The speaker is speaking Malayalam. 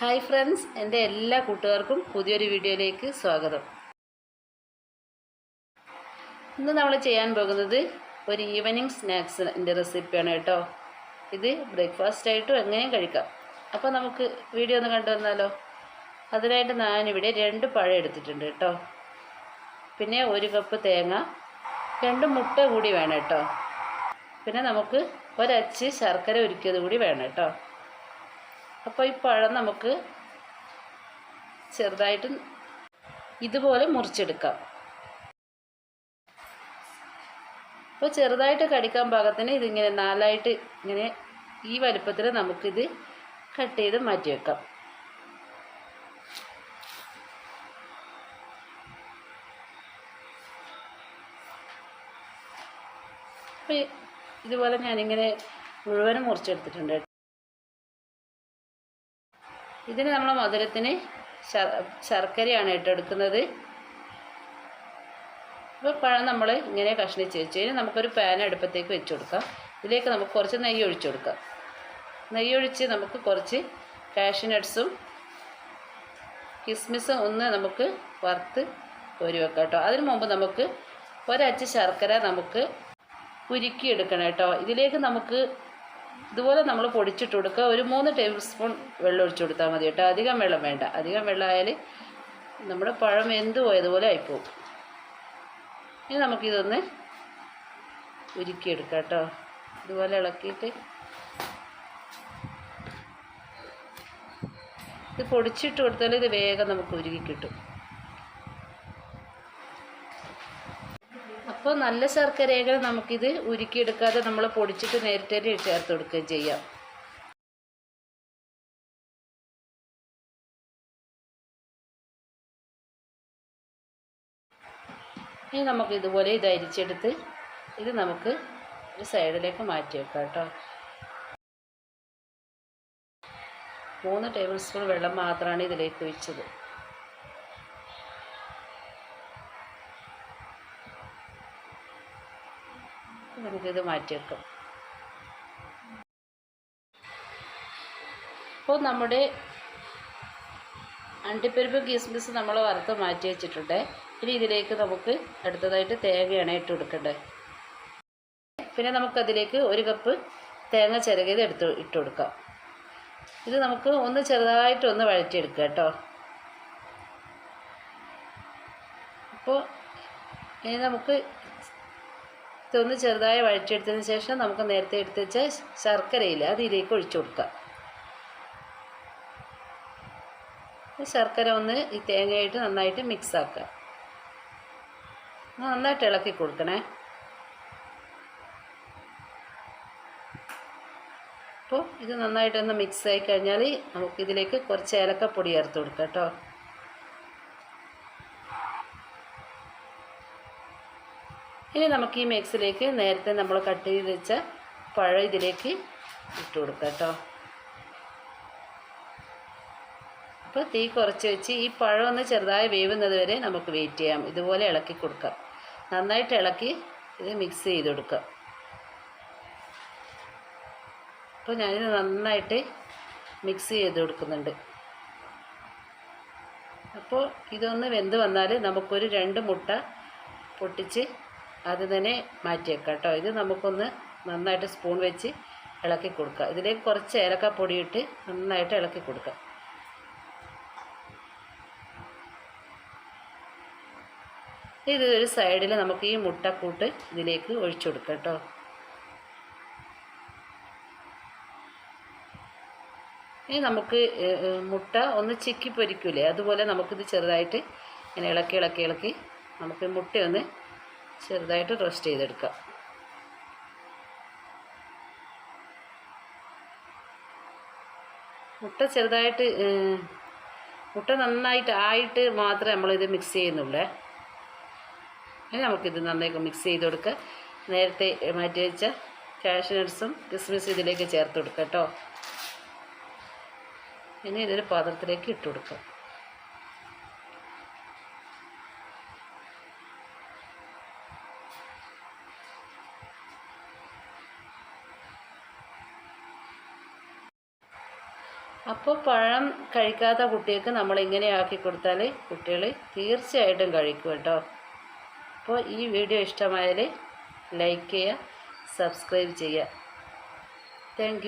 ഹായ് ഫ്രണ്ട്സ് എന്റെ എല്ലാ കൂട്ടുകാർക്കും പുതിയൊരു വീഡിയോയിലേക്ക് സ്വാഗതം. ഇന്ന് നമ്മൾ ചെയ്യാൻ പോകുന്നത് ഒരു ഈവനിങ് സ്നാക്സിന്റെ റെസിപ്പിയാണ് കേട്ടോ. ഇത് ബ്രേക്ക്ഫാസ്റ്റ് ആയിട്ടും എങ്ങനെയും കഴിക്കാം. അപ്പോൾ നമുക്ക് വീഡിയോ ഒന്ന് കണ്ടു വന്നാലോ? അതിനായിട്ട് ഞാനിവിടെ രണ്ട് പഴം എടുത്തിട്ടുണ്ട് കേട്ടോ. പിന്നെ ഒരു കപ്പ് തേങ്ങ രണ്ട് മുട്ട കൂടി വേണം കേട്ടോ. പിന്നെ നമുക്ക് ഒരച്ച് ശർക്കര ഒരുക്കിയത് കൂടി വേണം കേട്ടോ. അപ്പോൾ ഈ പഴം നമുക്ക് ചെറുതായിട്ട് ഇതുപോലെ മുറിച്ചെടുക്കാം. അപ്പോൾ ചെറുതായിട്ട് കടിക്കാൻ പാകത്തിന് ഇതിങ്ങനെ നാലായിട്ട് ഇങ്ങനെ ഈ വലുപ്പത്തിൽ നമുക്കിത് കട്ട് ചെയ്ത് മാറ്റി വെക്കാം. ഇതുപോലെ ഞാനിങ്ങനെ മുഴുവനും മുറിച്ചെടുത്തിട്ടുണ്ട് ഇതിന് നമ്മൾ മധുരത്തിന് ശർക്കരയാണ് ഇട്ടെടുക്കുന്നത് ഇപ്പോൾ പഴം നമ്മൾ ഇങ്ങനെ കഷ്ണിച്ച് വെച്ച്. കഴിഞ്ഞാൽ നമുക്കൊരു പാൻ അടുപ്പത്തേക്ക് വെച്ച് കൊടുക്കാം. ഇതിലേക്ക് നമുക്ക് കുറച്ച് നെയ്യ് ഒഴിച്ചു കൊടുക്കാം. നെയ്യ് ഒഴിച്ച് നമുക്ക് കുറച്ച് കാഷ്യൂ കിസ്മിസും ഒന്ന് നമുക്ക് വറുത്ത് കോരി വെക്കാം കേട്ടോ അതിന് മുമ്പ് നമുക്ക് ഒരച്ച് ശർക്കര നമുക്ക് ഉരുക്കിയെടുക്കണം കേട്ടോ ഇതിലേക്ക് നമുക്ക് ഇതുപോലെ നമ്മൾ പൊടിച്ചിട്ട് കൊടുക്കുക. ഒരു മൂന്ന് ടേബിൾ സ്പൂൺ വെള്ളം ഒഴിച്ചു കൊടുത്താൽ മതി കേട്ടോ. അധികം വെള്ളം വേണ്ട. അധികം വെള്ളമായാൽ നമ്മുടെ പഴം എന്ത് പോയതുപോലെ ആയിപ്പോവും. ഇനി നമുക്കിതൊന്ന് ഉരുക്കിയെടുക്കാം കേട്ടോ. ഇതുപോലെ ഇളക്കിയിട്ട് ഇത് പൊടിച്ചിട്ട് കൊടുത്താൽ ഇത് വേഗം നമുക്ക് ഉരുകി കിട്ടും. അപ്പോൾ നല്ല ശർക്കരകൾ നമുക്കിത് ഉരുക്കിയെടുക്കാതെ നമ്മൾ പൊടിച്ചിട്ട് നേരിട്ട് തന്നെ ചേർത്ത് കൊടുക്കുകയും ചെയ്യാം. ഇനി നമുക്ക് ഇതുപോലെ ഇത് അരിച്ചെടുത്ത് ഇത് നമുക്ക് ഒരു സൈഡിലേക്ക് മാറ്റി വെക്കാം കേട്ടോ. മൂന്ന് ടേബിൾ സ്പൂൺ വെള്ളം മാത്രമാണ് ഇതിലേക്ക് ഒഴിച്ചത്. നമുക്കിത് മാറ്റി വെക്കാം അപ്പോൾ നമ്മുടെ അണ്ടിപ്പരിപ്പ് കിസ്മിസ് നമ്മൾ വറുത്ത് മാറ്റി വെച്ചിട്ടുണ്ട്. ഇനി ഇതിലേക്ക് നമുക്ക് അടുത്തതായിട്ട് തേങ്ങയാണ് ഇട്ട് കൊടുക്കേണ്ടത്. പിന്നെ നമുക്കതിലേക്ക് ഒരു കപ്പ് തേങ്ങ ചിരകിയത് എടുത്ത് ഇട്ട് കൊടുക്കാം. ഇത് നമുക്ക് ഒന്ന് ചെറുതായിട്ടൊന്ന് വഴറ്റിയെടുക്കുക കേട്ടോ. അപ്പോൾ ഇനി നമുക്ക് ഇതൊന്ന് ചെറുതായി വഴറ്റിയെടുത്തതിന് ശേഷം നമുക്ക് നേരത്തെ എടുത്ത് വെച്ച ശർക്കരയിൽ അത് ഇതിലേക്ക് ഒഴിച്ചു കൊടുക്കാം. ശർക്കര ഒന്ന് ഈ തേങ്ങയായിട്ട് നന്നായിട്ട് മിക്സ് ആക്കുക നന്നായിട്ട് ഇളക്കി കൊടുക്കണേ. അപ്പോൾ ഇത് നന്നായിട്ടൊന്ന് മിക്സ് ആയി കഴിഞ്ഞാൽ നമുക്കിതിലേക്ക് കുറച്ച് ഏലക്കപ്പൊടി ചേർത്ത് കൊടുക്കാം കേട്ടോ. ഇനി നമുക്ക് ഈ മിക്സിലേക്ക് നേരത്തെ നമ്മൾ കട്ട് ചെയ്ത് വെച്ച പഴം ഇതിലേക്ക് ഇട്ട് കൊടുക്കാം കേട്ടോ. അപ്പോൾ തീ കുറച്ച് വെച്ച് ഈ പഴം ഒന്ന് ചെറുതായി വേവുന്നത് വരെ നമുക്ക് വെയിറ്റ് ചെയ്യാം. ഇതുപോലെ ഇളക്കി കൊടുക്കാം. നന്നായിട്ട് ഇളക്കി ഇത് മിക്സ് ചെയ്ത് കൊടുക്കാം. അപ്പോൾ ഞാനിത് നന്നായിട്ട് മിക്സ് ചെയ്ത് കൊടുക്കുന്നുണ്ട്. അപ്പോൾ ഇതൊന്ന് വെന്ത് വന്നാൽ നമുക്കൊരു രണ്ട് മുട്ട പൊട്ടിച്ച് അത് തന്നെ മാറ്റിയേക്കാം കേട്ടോ. ഇത് നമുക്കൊന്ന് നന്നായിട്ട് സ്പൂൺ വെച്ച് ഇളക്കി കൊടുക്കുക ഇതിലേക്ക് കുറച്ച് ഏലക്കപ്പൊടി ഇട്ട് നന്നായിട്ട് ഇളക്കി കൊടുക്കുക ഇത് ഒരു സൈഡിൽ നമുക്ക് ഈ മുട്ടക്കൂട്ട് ഇതിലേക്ക് ഒഴിച്ചു കൊടുക്കാം കേട്ടോ. ഇനി നമുക്ക് മുട്ട ഒന്ന് ചിക്കി പൊരിക്കൂലേ? അതുപോലെ നമുക്കിത് ചെറുതായിട്ട് ഇങ്ങനെ ഇളക്കി ഇളക്കി ഇളക്കി നമുക്ക് മുട്ടയൊന്ന് ചെറുതായിട്ട് റോസ്റ്റ് ചെയ്തെടുക്കാം. മുട്ട ചെറുതായിട്ട് മുട്ട നന്നായിട്ട് ആയിട്ട് മാത്രമേ നമ്മളിത് മിക്സ് ചെയ്യുന്നുള്ളേ. ഇനി നമുക്കിത് നന്നായിട്ട് മിക്സ് ചെയ്ത് കൊടുക്കുക നേരത്തെ മാറ്റി വെച്ച കാഷ്നട്ട്സും കിസ്മിസും ഇതിലേക്ക് ചേർത്ത് കൊടുക്കുക കേട്ടോ. ഇനി ഇതൊരു പാത്രത്തിലേക്ക് ഇട്ട് കൊടുക്കുക അപ്പോൾ പഴം കഴിക്കാത്ത കുട്ടികൾക്ക് നമ്മൾ ഇങ്ങനെ ആക്കി കൊടുത്താൽ കുട്ടികൾ തീർച്ചയായിട്ടും കഴിക്കും കേട്ടോ. അപ്പോൾ ഈ വീഡിയോ ഇഷ്ടമായാൽ ലൈക്ക് ചെയ്യുക സബ്സ്ക്രൈബ് ചെയ്യുക. താങ്ക്